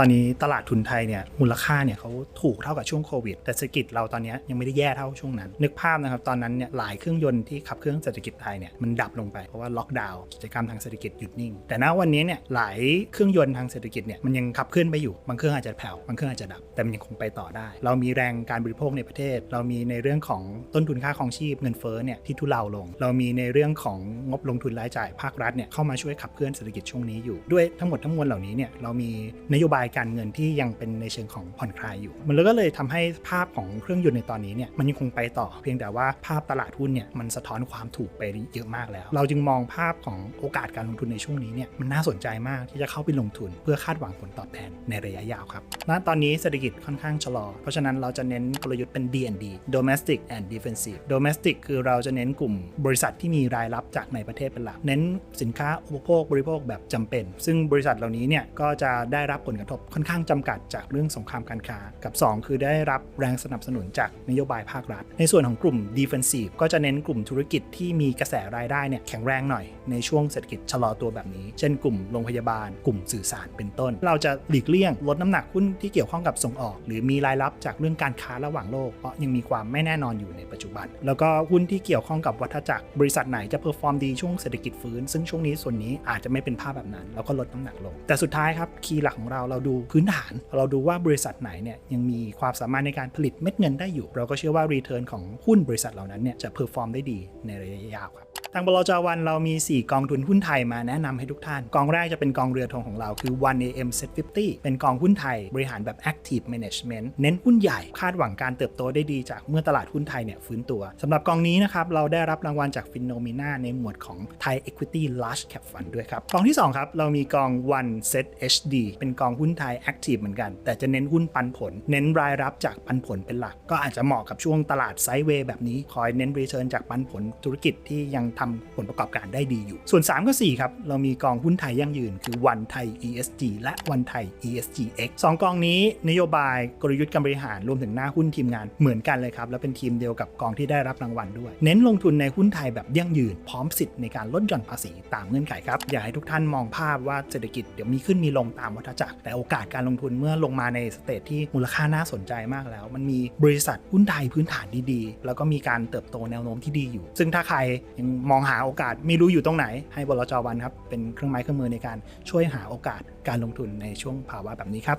ตอนนี้ตลาดทุนไทยเนี่ยมูลค่าเนี่ยเขาถูกเท่ากับช่วงโควิด แต่เศรษฐกิจเราตอนนี้ยยังไม่ได้แย่เท่าช่วงนั้น นึกภาพนะครับตอนนั้นเนี่ยหลายเครื่องยนต์ที่ขับเครื่องเศรษฐกิจไทยเนี่ยมันดับลงไปเพราะว่าล็อกดาวน์กิจกรรมทางเศรษฐกิจหยุดนิ่ง แต่ณวันนี้เนี่ยหลายเครื่องยนต์ทางเศรษฐกิจเนี่ยมันยังขับเคลื่อนไปอยู่บางเครื่องอาจจะแผ่วบางเครื่องอาจจะดับแต่มันยังคงไปต่อได้ เรามีแรงการบริโภคในประเทศ เรามีในเรื่องของต้นทุนค่าครองชีพเงินเฟ้อเนี่ยที่ทุเลาลง เรามีในเรื่องของงบลงทุนรายจ่ายภาครัฐเนี่ยเข้ามาช่วยขับเคลื่อนเศรษฐกิจช่วงนี้อยู่ด้วยทั้งหมดทั้งมวลเหล่านี้เนี่ยเรามีนโยบายการเงินที่ยังเป็นในเชิงของผ่อนคลายอยู่ มันก็เลยทำให้ภาพของเครื่องยนต์ในตอนนี้เนี่ยมันยังคงไปต่อ เพียงแต่ว่าภาพตลาดหุ้นเนี่ยมันสะท้อนความถูกไปเยอะมากแล้ว เราจึงมองภาพของโอกาสการลงทุนในช่วงนี้เนี่ยมันน่าสนใจมากที่จะเข้าไปลงทุน เพื่อคาดหวังผลตอบแทนในระยะยาวครับณตอนนี้เศรษฐกิจค่อนข้างชะลอ เพราะฉะนั้นเราจะเน้นกลยุทธ์เป็น D&D domestic and defensive domestic คือเราจะเน้นกลุ่มบริษัทที่มีรายรับจากในประเทศเป็นหลัก เน้นสินค้าอุปโภคบริโภคแบบจำเป็น ซึ่งบริษัทเหล่านี้เนี่ยก็จะได้รับผลกระทบค่อนข้างจำกัดจากเรื่องสงครามการค้า กับ 2 คือได้รับแรงสนับสนุนจากนโยบายภาครัฐ ในส่วนของกลุ่ม defensive ก็จะเน้นกลุ่มธุรกิจที่มีกระแสรายได้เนี่ยแข็งแรงหน่อยในช่วงเศรษฐกิจชะลอตัวแบบนี้ เช่นกลุ่มโรงพยาบาล กลุ่มสื่อสารเป็นต้น เราจะหลีกเลี่ยงลดน้ำหนักหุ้นที่เกี่ยวข้องกับส่งออก หรือมีรายรับจากเรื่องการค้าระหว่างโลกเพราะยังมีความไม่แน่นอนอยู่ในปัจจุบัน แล้วก็หุ้นที่เกี่ยวข้องกับวัฏจักรบริษัทไหนจะเพอร์ฟอร์มดีช่วงเศรษฐกิจฟื้นซึ่งช่วงนี้ส่วนนี้อาจจะไม่เป็นภาพแบบนั้นแล้วก็ลดน้ำหนักลง แต่สุดท้ายครับคีย์หลักของเราเราราดูพื้นฐาน เราดูว่าบริษัทไหนเนี่ยยังมีความสามารถในการผลิตเม็ดเงินได้อยู่ เราก็เชื่อว่ารีเทิร์นของหุ้นบริษัทเหล่านั้นเนี่ยจะเพอร์ฟอร์มได้ดีในระยะยาวครับ ทางบลจวันเรามี 4 กองทุนหุ้นไทยมาแนะนำให้ทุกท่าน กองแรกจะเป็นกองเรือธงของเราคือ 1AM Set 50 เป็นกองหุ้นไทย บริหารแบบ Active Management เน้นหุ้นใหญ่คาดหวังการเติบโตได้ดีจากเมื่อตลาดหุ้นไทยเนี่ยฟื้นตัวสำหรับกองนี้นะครับเราได้รับรางวัลจากฟินโนมิน่าในหมวดของ Thai Equity Large Cap Fund ด้วยครับ กองที่ 2 ครับ เรามีกอง One Set HD เป็นกองหุ้นไทย Active เหมือนกัน แต่จะเน้นหุ้นปันผล เน้นรายรับจากปันผลเป็นหลัก ก็อาจจะเหมาะกับช่วงตลาดไซด์เวย์แบบนี้คอยเน้นรีเทิร์นจากปันผลธุรกิจที่ยังทำผลประกอบการได้ดีอยู่ ส่วน 3 กับ 4 ครับ เรามีกองหุ้นไทยยั่งยืน คือวันไทย ESG และวันไทย ESGX สองกองนี้นโยบายกลยุทธ์การบริหารรวมถึงหน้าหุ้นทีมงานเหมือนกันเลยครับ และเป็นทีมเดียวกับกองที่ได้รับรางวัลด้วย เน้นลงทุนในหุ้นไทยแบบยั่งยืน พร้อมสิทธิ์ในการลดหย่อนภาษีตามเงื่อนไขครับอยากให้ทุกท่านมองภาพว่าเศรษฐกิจเดี๋ยวมีขึ้นมีลงตามวัฏจักรแต่โอกาสการลงทุนเมื่อลงมาในสเตจที่มูลค่าน่าสนใจมากแล้ว มันมีบริษัทหุ้นไทยพื้นฐานดีๆ แล้วก็มีการเติบโตแนวโน้มที่ดีอยู่ ซึ่งถ้าใครยังมองหาโอกาสไม่รู้อยู่ตรงไหน ให้บลจวันครับเป็นเครื่องไม้เครื่องมือในการช่วยหาโอกาสการลงทุนในช่วงภาวะแบบนี้ครับ